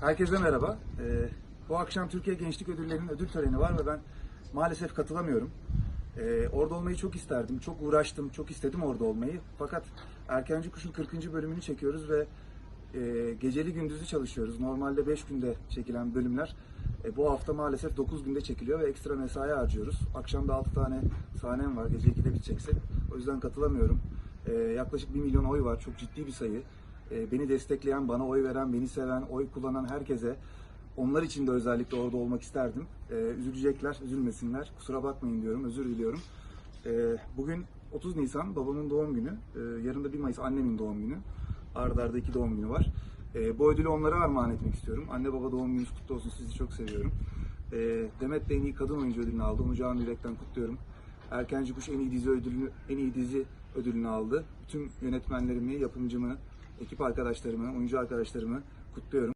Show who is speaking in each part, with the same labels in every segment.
Speaker 1: Herkese merhaba. Ee, bu akşam Türkiye Gençlik Ödülleri'nin ödül töreni var ve ben maalesef katılamıyorum. Ee, orada olmayı çok isterdim, çok uğraştım, çok istedim orada olmayı. Fakat Erkenci Kuş'un 40. bölümünü çekiyoruz ve e, geceli gündüzü çalışıyoruz. Normalde 5 günde çekilen bölümler e, bu hafta maalesef 9 günde çekiliyor ve ekstra mesai harcıyoruz. Akşam da 6 tane sahnem var, gece 2'de bitecekse. O yüzden katılamıyorum. Ee, yaklaşık 1 milyon oy var, çok ciddi bir sayı. Ee, beni destekleyen, bana oy veren, beni seven, oy kullanan herkese onlar için de özellikle orada olmak isterdim. Ee, üzülecekler, üzülmesinler. Kusura bakmayın diyorum, özür diliyorum. Ee, bugün 30 Nisan babamın doğum günü. Ee, yarın da 1 Mayıs annemin doğum günü. Arda arda iki doğum günü var. Ee, bu ödülü onlara armağan etmek istiyorum. Anne baba doğum gününüz kutlu olsun. Sizi çok seviyorum. Ee, Demet de en iyi kadın oyuncu ödülünü aldı. Onu canı yürekten kutluyorum. Erkenci Kuş en iyi dizi ödülünü, en iyi dizi ödülünü aldı. Tüm yönetmenlerimi, yapımcımı, ekip arkadaşlarımı, oyuncu arkadaşlarımı kutluyorum.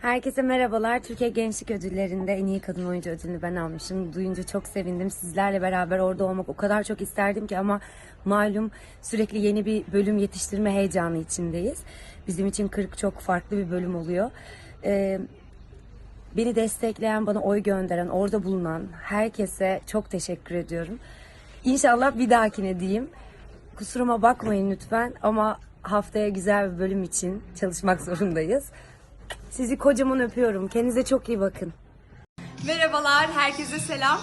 Speaker 2: Herkese merhabalar. Türkiye Gençlik Ödülleri'nde en iyi kadın oyuncu ödülünü ben almışım. Duyunca çok sevindim. Sizlerle beraber orada olmak o kadar çok isterdim ki ama malum sürekli yeni bir bölüm yetiştirme heyecanı içindeyiz. Bizim için 40 çok farklı bir bölüm oluyor. Ee, beni destekleyen, bana oy gönderen, orada bulunan herkese çok teşekkür ediyorum. İnşallah bir dahakine diyeyim. Kusuruma bakmayın lütfen ama haftaya güzel bir bölüm için çalışmak zorundayız. Sizi kocaman öpüyorum. Kendinize çok iyi bakın.
Speaker 3: Merhabalar, herkese selam.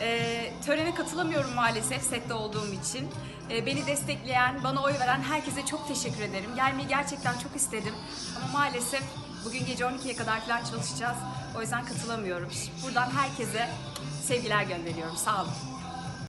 Speaker 3: Ee, törene katılamıyorum maalesef sette olduğum için. Ee, beni destekleyen, bana oy veren herkese çok teşekkür ederim. Gelmeyi gerçekten çok istedim ama maalesef bugün gece 12'ye kadar falan çalışacağız. O yüzden katılamıyorum. Buradan herkese sevgiler gönderiyorum. Sağ olun.